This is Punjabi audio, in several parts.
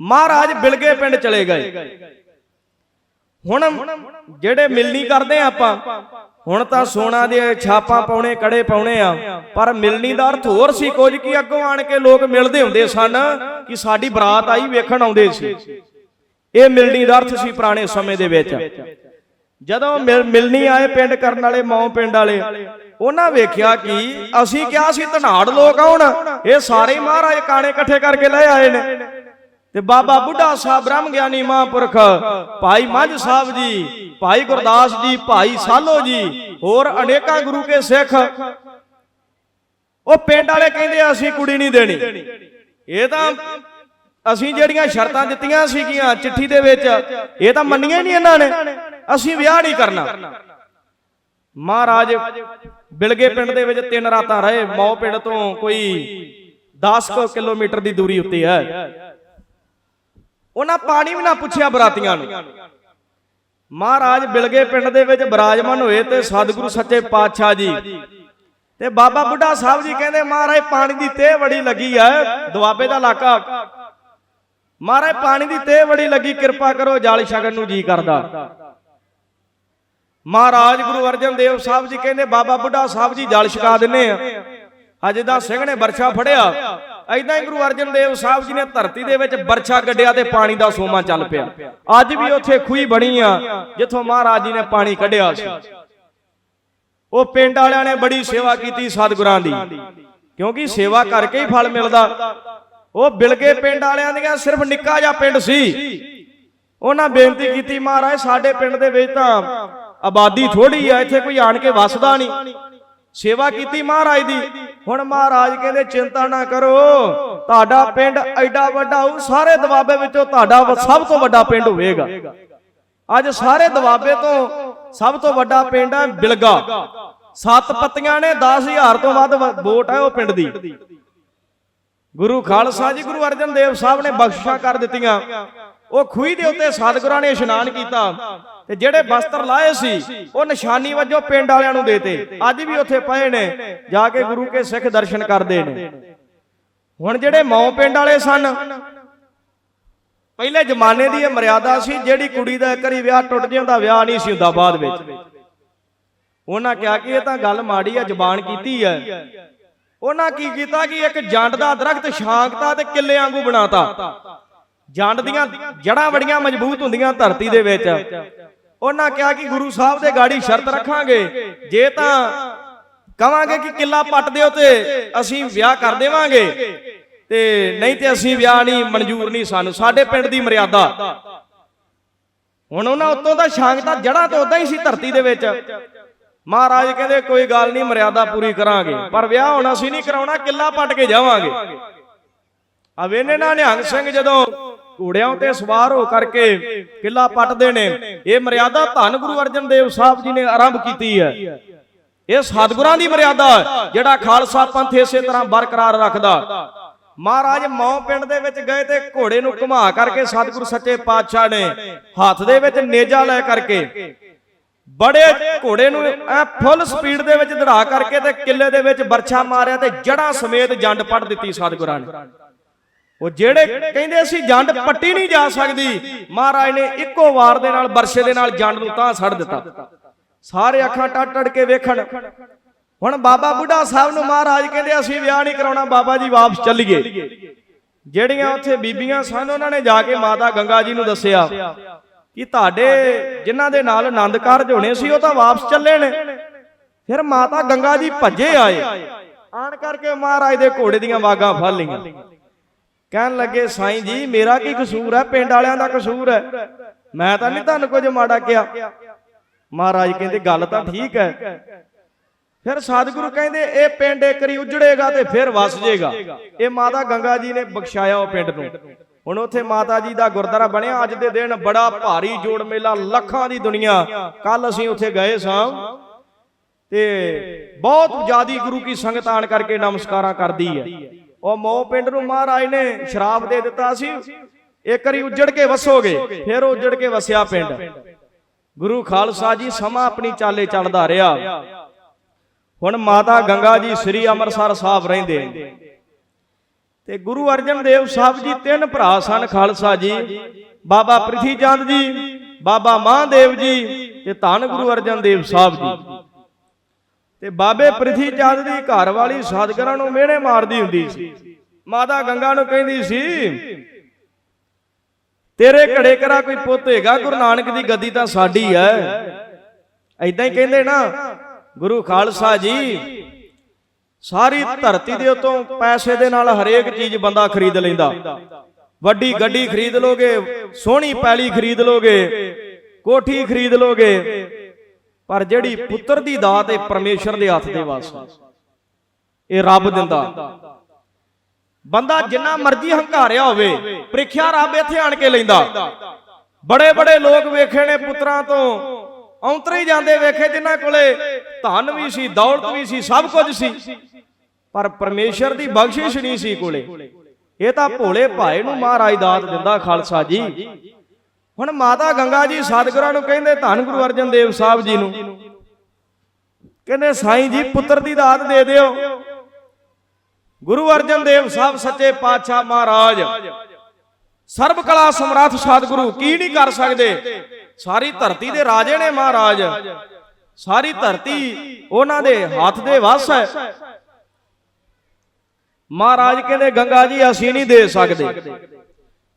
ਮਹਾਰਾਜ ਬਿਲਗੇ ਪਿੰਡ ਚਲੇ ਗਏ। ਹੁਣ ਜਿਹੜੇ ਮਿਲਣੀ ਕਰਦੇ ਆ ਆਪਾਂ, ਹੁਣ ਤਾਂ ਸੋਨਾ ਦੇ ਛਾਪਾਂ ਪਾਉਣੇ, ਕੜੇ ਪਾਉਣੇ ਆ, ਪਰ ਮਿਲਣੀ ਦਾ ਅਰਥ ਹੋਰ ਸੀ ਕੁਝ ਕੀ ਅੱਗੋਂ ਆਣ ਕੇ ਲੋਕ ਮਿਲਦੇ ਹੁੰਦੇ ਸਨ ਕਿ ਸਾਡੀ ਬਰਾਤ ਆਈ ਵੇਖਣ ਆਉਂਦੇ ਸੀ। ਇਹ ਮਿਲਣੀ ਦਾ ਅਰਥ ਸੀ ਪੁਰਾਣੇ ਸਮੇਂ ਦੇ ਵਿੱਚ। ਜਦੋਂ ਮਿਲ- ਮਿਲਣੀ ਆਏ ਪਿੰਡ ਕਰਨ ਵਾਲੇ, ਮੌ ਪਿੰਡ ਵਾਲੇ, ਉਹਨਾਂ ਵੇਖਿਆ ਕਿ ਅਸੀਂ ਕਿਹਾ ਸੀ ਧਨਾੜ ਲੋਕ ਆਉਣ, ਇਹ ਸਾਰੇ ਮਹਾਰਾਜ ਕਾਣੇ ਇਕੱਠੇ ਕਰਕੇ ਲੈ ਆਏ ਨੇ। ਤੇ ਬਾਬਾ ਬੁੱਢਾ ਸਾਹਿਬ ਬ੍ਰਹਮ ਗਿਆਨੀ ਮਹਾਂਪੁਰਖ, ਭਾਈ ਮੱਝ ਸਾਹਿਬ ਜੀ, ਭਾਈ ਗੁਰਦਾਸ ਜੀ, ਭਾਈ ਸਾਲੋ ਜੀ, ਹੋਰ ਅਨੇਕਾਂ ਗੁਰੂ ਕੇ ਸਿੱਖ। ਉਹ ਪਿੰਡ ਵਾਲੇ ਕਹਿੰਦੇ ਅਸੀਂ ਕੁੜੀ ਨਹੀਂ ਦੇਣੀ। ਇਹ ਤਾਂ ਅਸੀਂ ਜਿਹੜੀਆਂ ਸ਼ਰਤਾਂ ਦਿੱਤੀਆਂ ਸੀਗੀਆਂ ਚਿੱਠੀ ਦੇ ਵਿੱਚ, ਇਹ ਤਾਂ ਮੰਨੀਆਂ ਹੀ ਨਹੀਂ ਇਹਨਾਂ ਨੇ। ਅਸੀਂ ਵਿਆਹ ਨਹੀਂ ਕਰਨਾ। ਮਹਾਰਾਜ ਬਿਲਗੇ ਪਿੰਡ ਦੇ ਵਿੱਚ ਤਿੰਨ ਰਾਤਾਂ ਰਹੇ। ਮੌ ਪਿੰਡ ਤੋਂ ਕੋਈ 10 ਕਿਲੋਮੀਟਰ ਦੀ ਦੂਰੀ ਉੱਤੇ ਹੈ। ਉਹਨਾਂ ਪਾਣੀ ਵੀ ਨਾ ਪੁੱਛਿਆ ਬਰਾਤੀਆਂ ਨੂੰ। ਮਹਾਰਾਜ ਬਿਲਗੇ ਪਿੰਡ ਦੇ ਵਿੱਚ ਬਰਾਜਮਾਨ ਹੋਏ ਤੇ ਸਤਿਗੁਰੂ ਸੱਚੇ ਪਾਤਸ਼ਾਹ ਜੀ। ਤੇ ਬਾਬਾ ਬੁੱਢਾ ਸਾਹਿਬ ਜੀ ਕਹਿੰਦੇ, ਮਹਾਰਾਜ, ਪਾਣੀ ਦੀ ਤੇਹ ਬੜੀ ਲੱਗੀ ਹੈ ਦੁਆਬੇ ਦਾ ਇਲਾਕਾ। ਮਹਾਰਾਜ, ਪਾਣੀ ਦੀ ਤੇਹ ਬੜੀ ਲੱਗੀ, ਕਿਰਪਾ ਕਰੋ, ਜਲ ਸ਼ਗਨ ਨੂੰ ਜੀ ਕਰਦਾ। ਮਹਾਰਾਜ ਗੁਰੂ ਅਰਜਨ ਦੇਵ ਸਾਹਿਬ ਜੀ ਕਹਿੰਦੇ, ਬਾਬਾ ਬੁੱਢਾ ਸਾਹਿਬ ਜੀ, ਜਲ ਛਕਾ ਦਿੰਨੇ ਆ। ਅਜੇ ਦਾ ਸਿੰਘ ਨੇ ਵਰਸ਼ਾ ਫੜਿਆ। ਐਦਾਂ ਹੀ ਗੁਰੂ ਅਰਜਨ ਦੇਵ ਸਾਹਿਬ ਜੀ ਨੇ ਧਰਤੀ ਦੇ ਵਿੱਚ ਵਰਛਾ ਗੱਡਿਆ ਤੇ ਪਾਣੀ ਦਾ ਸੋਮਾ ਚੱਲ ਪਿਆ। ਅੱਜ ਵੀ ਉੱਥੇ ਖੂਹੀ ਬਣੀ ਆ, ਜਿੱਥੋਂ ਮਹਾਰਾਜ ਜੀ ਨੇ ਪਾਣੀ ਕੱਢਿਆ ਸੀ। ਉਹ ਪਿੰਡ ਵਾਲਿਆਂ ਨੇ ਬੜੀ ਸੇਵਾ ਕੀਤੀ ਸਤਿਗੁਰਾਂ ਦੀ। ਕਿਉਂਕਿ ਸੇਵਾ ਕਰਕੇ ਹੀ ਫਲ ਮਿਲਦਾ। ਉਹ ਬਿਲਗੇ ਪਿੰਡ ਵਾਲਿਆਂ ਦੀਆਂ ਸਿਰਫ ਨਿੱਕਾ ਜਿਹਾ ਪਿੰਡ ਸੀ। ਉਹਨਾਂ ਬੇਨਤੀ ਕੀਤੀ, ਮਹਾਰਾਜ, ਸਾਡੇ ਪਿੰਡ ਦੇ ਵਿੱਚ ਤਾਂ ਆਬਾਦੀ ਥੋੜੀ ਆ, ਇੱਥੇ ਕੋਈ ਆਣ ਕੇ ਵਸਦਾ ਨਹੀਂ। ਸੇਵਾ ਕੀਤੀ ਮਹਾਰਾਜ ਦੀ। ਹੁਣ ਮਹਾਰਾਜ ਕਹਿੰਦੇ, ਚਿੰਤਾ ਨਾ ਕਰੋ। ਤੁਹਾਡਾ ਪਿੰਡ ਐਡਾ ਵੱਡਾ ਹੋਊ, ਸਾਰੇ ਦਵਾਬੇ ਵਿੱਚੋਂ ਤੁਹਾਡਾ ਸਭ ਤੋਂ ਵੱਡਾ ਪਿੰਡ ਹੋਵੇਗਾ। ਅੱਜ ਸਾਰੇ ਦਵਾਬੇ ਤੋਂ ਸਭ ਤੋਂ ਵੱਡਾ ਪਿੰਡ ਹੈ ਬਿਲਗਾ। ਸੱਤ ਪੱਤੀਆਂ ਨੇ 10000 ਤੋਂ ਵੱਧ ਵੋਟ ਹੈ ਉਹ ਪਿੰਡ ਦੀ। ਗੁਰੂ ਖਾਲਸਾ ਜੀ, ਗੁਰੂ ਅਰਜਨ ਦੇਵ ਸਾਹਿਬ ਨੇ ਬਖਸ਼ਿਸ਼ਾਂ ਕਰ ਦਿੱਤੀਆਂ। ਉਹ ਖੂਹੀ ਦੇ ਉੱਤੇ ਸਤਿਗੁਰਾਂ ਨੇ ਇਸ਼ਨਾਨ ਕੀਤਾ। ਤੇ ਜਿਹੜੇ ਬਸਤਰ ਲਾਏ ਸੀ, ਉਹ ਨਿਸ਼ਾਨੀ ਵਜੋਂ ਪਿੰਡ ਵਾਲਿਆਂ ਨੂੰ ਦੇਤੇ। ਅੱਜ ਵੀ ਉੱਥੇ ਪਏ ਨੇ, ਜਾ ਕੇ ਗੁਰੂ ਕੇ ਸਿੱਖ ਦਰਸ਼ਨ ਕਰਦੇ ਨੇ। ਹੁਣ ਜਿਹੜੇ ਮੌ ਪਿੰਡ ਵਾਲੇ ਸਨ, ਪਹਿਲੇ ਜ਼ਮਾਨੇ ਦੀ ਇਹ ਮਰਿਆਦਾ ਸੀ, ਜਿਹੜੀ ਕੁੜੀ ਦਾ ਇੱਕ ਵਾਰੀ ਵਿਆਹ ਟੁੱਟ ਜਾਂਦਾ ਵਿਆਹ ਨਹੀਂ ਸੀ ਹੁੰਦਾ ਬਾਅਦ ਵਿੱਚ। ਉਹਨਾਂ ਕਿਹਾ ਕਿ ਇਹ ਤਾਂ ਗੱਲ ਮਾੜੀ ਆ, ਜ਼ਬਾਨ ਕੀਤੀ ਹੈ ਉਹਨਾਂ ਕੀ ਕੀਤਾ ਕਿ ਇੱਕ ਜੰਡ ਦਾ ਦਰਖਤ ਛਾਂਕਤਾ ਤੇ ਕਿੱਲੇ ਵਾਂਗੂ ਬਣਾਤਾ। ਜੰਡ ਦੀਆਂ ਜੜਾਂ ਬੜੀਆਂ ਮਜ਼ਬੂਤ ਹੁੰਦੀਆਂ ਧਰਤੀ ਦੇ ਵਿੱਚ। ਉਹਨਾਂ ਕਿਹਾ ਕਿ ਗੁਰੂ ਸਾਹਿਬ ਦੇ ਗਾੜੀ ਸ਼ਰਤ ਰੱਖਾਂਗੇ। ਜੇ ਤਾਂ ਕਵਾਂਗੇ ਕਿ ਕਿੱਲਾ ਪੱਟ ਦਿਓ ਤੇ ਅਸੀਂ ਵਿਆਹ ਕਰ ਦੇਵਾਂਗੇ। ਤੇ ਨਹੀਂ ਤੇ ਅਸੀਂ ਵਿਆਹ ਨਹੀਂ, ਮਨਜ਼ੂਰ ਨਹੀਂ ਸਾਨੂੰ। ਸਾਡੇ ਪਿੰਡ ਦੀ ਮਰਿਆਦਾ। ਹੁਣ ਉਹਨਾਂ ਉੱਤੋਂ ਦਾ ਤਾਂ ਜੜਾਂ ਤੋਂ ਉਦਾਂ ਹੀ ਸੀ ਧਰਤੀ ਦੇ ਵਿੱਚ। ਮਹਾਰਾਜ ਕਹਿੰਦੇ, ਕੋਈ ਗੱਲ ਨਹੀਂ, ਮਰਿਆਦਾ ਪੂਰੀ ਕਰਾਂਗੇ। ਪਰ ਵਿਆਹ ਹੁਣ ਅਸੀਂ ਨਹੀਂ ਕਰਾਉਣਾ, ਕਿੱਲਾ ਪੱਟ ਕੇ ਜਾਵਾਂਗੇ। ਆ ਵੇਨੇ ਨਾ ਨਿਹੰਗ ਸਿੰਘ ਜਦੋਂ ਘੋੜਿਆਂ ਤੇ ਸਵਾਰ ਹੋ ਕਰਕੇ ਕਿੱਲਾ ਪੱਟਦੇ ਨੇ। ਇਹ ਮਰਿਆਦਾ ਧੰਨ ਗੁਰੂ ਅਰਜਨ ਦੇਵ ਸਾਹਿਬ ਜੀ ਨੇ ਆਰੰਭ ਕੀਤੀ ਹੈ। ਇਹ ਸਤਿਗੁਰਾਂ ਦੀ ਮਰਿਆਦਾ ਜਿਹੜਾ ਖਾਲਸਾ ਪੰਥ ਇਸੇ ਤਰ੍ਹਾਂ ਬਰਕਰਾਰ ਰੱਖਦਾ। ਮਹਾਰਾਜ ਮੌ ਪਿੰਡ ਦੇ ਵਿੱਚ ਗਏ ਤੇ ਘੋੜੇ ਨੂੰ ਘੁਮਾ ਕਰਕੇ ਸਤਿਗੁਰੂ ਸੱਚੇ ਪਾਤਸ਼ਾਹ ਨੇ ਹੱਥ ਦੇ ਵਿੱਚ ਨੇਜਾ ਲੈ ਕਰਕੇ ਬੜੇ ਘੋੜੇ ਨੂੰ ਐ ਫੁੱਲ ਸਪੀਡ ਦੇ ਵਿੱਚ ਦੜਾ ਕਰਕੇ ਤੇ ਕਿੱਲੇ ਦੇ ਵਿੱਚ ਬਰਛਾ ਮਾਰਿਆ ਤੇ ਜੜਾਂ ਸਮੇਤ ਜੰਡ ਪੜ ਦਿੱਤੀ ਸਤਿਗੁਰਾਂ ਨੇ। ਉਹ ਜਿਹੜੇ ਕਹਿੰਦੇ ਅਸੀਂ ਜੰਡ ਪੱਟੀ ਨਹੀਂ ਜਾ ਸਕਦੀ, ਮਹਾਰਾਜ ਨੇ ਇੱਕੋ ਵਾਰ ਦੇ ਨਾਲ ਬਰਛੇ ਦੇ ਨਾਲ ਜੰਡ ਨੂੰ ਤਾਂ ਛੱਡ ਦਿੱਤਾ। ਸਾਰੇ ਅੱਖਾਂ ਟੱਟ ਟੱਟ ਕੇ ਵੇਖਣ। ਹੁਣ ਬਾਬਾ ਬੁੱਢਾ ਸਾਹਿਬ ਨੂੰ ਮਹਾਰਾਜ ਕਹਿੰਦੇ, ਅਸੀਂ ਵਿਆਹ ਨਹੀਂ ਕਰਾਉਣਾ, ਬਾਬਾ ਜੀ ਵਾਪਸ ਚੱਲੀਏ। ਜਿਹੜੀਆਂ ਉੱਥੇ ਬੀਬੀਆਂ ਸਨ, ਉਹਨਾਂ ਨੇ ਜਾ ਕੇ ਮਾਤਾ ਗੰਗਾ ਜੀ ਨੂੰ ਦੱਸਿਆ ਕਿ ਤੁਹਾਡੇ ਜਿਨ੍ਹਾਂ ਦੇ ਨਾਲ ਆਨੰਦ ਕਾਰਜ ਹੋਣੇ ਸੀ, ਉਹ ਤਾਂ ਵਾਪਸ ਚੱਲੇ ਨੇ। ਫਿਰ ਮਾਤਾ ਗੰਗਾ ਜੀ ਭੱਜੇ ਆਏ। ਆਣ ਕਰਕੇ ਮਹਾਰਾਜ ਦੇ ਘੋੜੇ ਦੀਆਂ ਵਾਗਾਂ ਫੜ ਲਈਆਂ। ਕਹਿਣ ਲੱਗੇ, ਸਾਈਂ ਜੀ, ਮੇਰਾ ਕੀ ਕਸੂਰ ਹੈ? ਪਿੰਡ ਵਾਲਿਆਂ ਦਾ ਕਸੂਰ ਹੈ। ਮੈਂ ਤਾਂ ਨਹੀਂ ਤੁਹਾਨੂੰ ਕੁਝ ਮਾੜਾ ਕਿਹਾ। ਮਹਾਰਾਜ ਕਹਿੰਦੇ, ਗੱਲ ਤਾਂ ਠੀਕ ਹੈ। ਫਿਰ ਸਤਿਗੁਰੂ ਕਹਿੰਦੇ, ਇਹ ਪਿੰਡ ਇੱਕ ਉਜੜੇਗਾ ਤੇ ਫਿਰ ਵਸ ਜਾਏਗਾ। ਇਹ ਮਾਤਾ ਗੰਗਾ ਜੀ ਨੇ ਬਖਸ਼ਾਇਆ ਉਹ ਪਿੰਡ ਨੂੰ। ਹੁਣ ਉੱਥੇ ਮਾਤਾ ਜੀ ਦਾ ਗੁਰਦੁਆਰਾ ਬਣਿਆ। ਅੱਜ ਦੇ ਦਿਨ ਬੜਾ ਭਾਰੀ ਜੋੜ ਮੇਲਾ, ਲੱਖਾਂ ਦੀ ਦੁਨੀਆ। ਕੱਲ ਅਸੀਂ ਉੱਥੇ ਗਏ ਸਾਂ ਤੇ ਬਹੁਤ ਜ਼ਿਆਦੀ ਗੁਰੂ ਕੀ ਸੰਗਤ ਆਣ ਕਰਕੇ ਨਮਸਕਾਰਾਂ ਕਰਦੀ ਹੈ। ਉਹ ਮੋ ਪਿੰਡ ਨੂੰ ਮਹਾਰਾਜ ਨੇ ਸ਼ਰਾਬ ਦੇ ਦਿੱਤਾ ਸੀ। ਇੱਕ ਵਾਰੀ ਉੱਜੜ ਕੇ ਵਸੋਗੇ, ਫਿਰ ਉੱਜੜ ਕੇ ਵਸਿਆ ਪਿੰਡ। ਗੁਰੂ ਖਾਲਸਾ ਜੀ ਸਮਾਂ ਆਪਣੀ ਚਾਲੇ ਚੱਲਦਾ ਰਿਹਾ। ਹੁਣ ਮਾਤਾ ਗੰਗਾ ਜੀ ਸ੍ਰੀ ਅੰਮ੍ਰਿਤਸਰ ਸਾਹਿਬ ਰਹਿੰਦੇ ਤੇ ਗੁਰੂ ਅਰਜਨ ਦੇਵ ਸਾਹਿਬ ਜੀ ਤਿੰਨ ਭਰਾ ਸਨ ਖਾਲਸਾ ਜੀ। ਬਾਬਾ ਪ੍ਰਿਥੀ ਚੰਦ ਜੀ, ਬਾਬਾ ਮਹਾਦੇਵ ਜੀ ਤੇ ਧੰਨ ਗੁਰੂ ਅਰਜਨ ਦੇਵ ਸਾਹਿਬ ਜੀ। ਤੇ ਬਾਬੇ ਪ੍ਰਿਥੀ ਚੰਦ ਦੀ ਘਰ ਵਾਲੀ ਸਾਧਗਰਾਂ ਨੂੰ ਮਿਹਣੇ ਮਾਰਦੀ ਹੁੰਦੀ ਸੀ। ਮਾਤਾ ਗੰਗਾ ਨੂੰ ਕਹਿੰਦੀ ਸੀ, ਤੇਰੇ ਘੜੇ ਕਰਾ ਕੋਈ ਪੁੱਤ ਹੈਗਾ, ਗੁਰੂ ਨਾਨਕ ਦੀ ਗੱਦੀ ਤਾਂ ਸਾਡੀ ਐ ਐਦਾਂ ਹੀ ਕਹਿੰਦੇ ਨਾ, ਗੁਰੂ ਖਾਲਸਾ ਜੀ, ਸਾਰੀ ਧਰਤੀ ਦੇ ਉਤੋਂ ਪੈਸੇ ਦੇ ਨਾਲ ਹਰੇਕ ਚੀਜ਼ ਬੰਦਾ ਖਰੀਦ ਲੈਂਦਾ। ਵੱਡੀ ਗੱਡੀ ਖਰੀਦ ਲੋਗੇ, ਸੋਹਣੀ ਪੈਲੀ ਖਰੀਦ ਲੋਗੇ, ਕੋਠੀ ਖਰੀਦ ਲੋਗੇ ਪਰ ਜਿਹੜੀ ਪੁੱਤਰ ਦੀ ਦਾਤ ਇਹ ਪਰਮੇਸ਼ਰ ਦੇ ਹੱਥ ਦੇ ਵਾਸ ਇਹ ਰੱਬ ਦਿੰਦਾ। ਬੰਦਾ ਜਿੰਨਾ ਮਰਜ਼ੀ ਹੰਕਾਰਿਆ ਹੋਵੇ, ਪ੍ਰੀਖਿਆ ਰੱਬ ਇੱਥੇ ਆਣ ਕੇ ਲੈਂਦਾ। ਬੜੇ ਬੜੇ ਲੋਕ ਵੇਖੇ ਨੇ ਪੁੱਤਰਾਂ ਤੋਂ। ਔਂਤਰੇ ਜਾਂਦੇ ਵੇਖੇ ਜਿਨ੍ਹਾਂ ਕੋਲੇ ਧਨ ਵੀ ਸੀ, ਦੌਲਤ ਵੀ ਸੀ, ਸਭ ਕੁਝ ਸੀ। ਪਰ ਪਰਮੇਸ਼ਰ ਦੀ ਬਖਸ਼ਿਸ਼ ਨਹੀਂ ਸੀ ਕੋਲੇ। ਇਹ ਤਾਂ ਭੋਲੇ ਭਾਏ ਨੂੰ ਮਹਾਰਾਜ ਦਾਤ ਦਿੰਦਾ, ਖਾਲਸਾ ਜੀ। ਹੁਣ ਮਾਤਾ ਗੰਗਾ ਜੀ ਸਤਿਗੁਰਾਂ ਨੂੰ ਕਹਿੰਦੇ, ਧੰਨ ਗੁਰੂ ਅਰਜਨ ਦੇਵ ਸਾਹਿਬ ਜੀ ਨੂੰ। ਕਹਿੰਦੇ, ਸਾਈਂ ਜੀ, ਪੁੱਤਰ ਦੀ ਦਾਤ ਦੇ ਦਿਓ। ਗੁਰੂ ਅਰਜਨ ਦੇਵ ਸਾਹਿਬ ਸੱਚੇ ਪਾਤਸ਼ਾਹ ਮਹਾਰਾਜ। ਸਰਬ ਕਲਾ ਸਮਰੱਥ ਸਤਿਗੁਰੂ, ਕੀ ਨਹੀਂ ਕਰ ਸਕਦੇ? ਸਾਰੀ ਧਰਤੀ ਦੇ ਰਾਜੇ ਨੇ ਮਹਾਰਾਜ। ਸਾਰੀ ਧਰਤੀ ਉਹਨਾਂ ਦੇ ਹੱਥ ਦੇ ਵੱਸ ਹੈ। ਮਹਾਰਾਜ ਕਹਿੰਦੇ, ਗੰਗਾ ਜੀ, ਅਸੀਂ ਨਹੀਂ ਦੇ ਸਕਦੇ।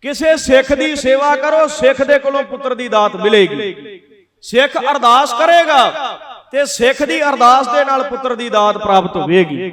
ਕਿਸੇ ਸਿੱਖ ਦੀ ਸੇਵਾ ਕਰੋ, ਸਿੱਖ ਦੇ ਕੋਲੋਂ ਪੁੱਤਰ ਦੀ ਦਾਤ ਮਿਲੇਗੀ। ਸਿੱਖ ਅਰਦਾਸ ਕਰੇਗਾ ਤੇ ਸਿੱਖ ਦੀ ਅਰਦਾਸ ਦੇ ਨਾਲ ਪੁੱਤਰ ਦੀ ਦਾਤ ਪ੍ਰਾਪਤ ਹੋਵੇਗੀ।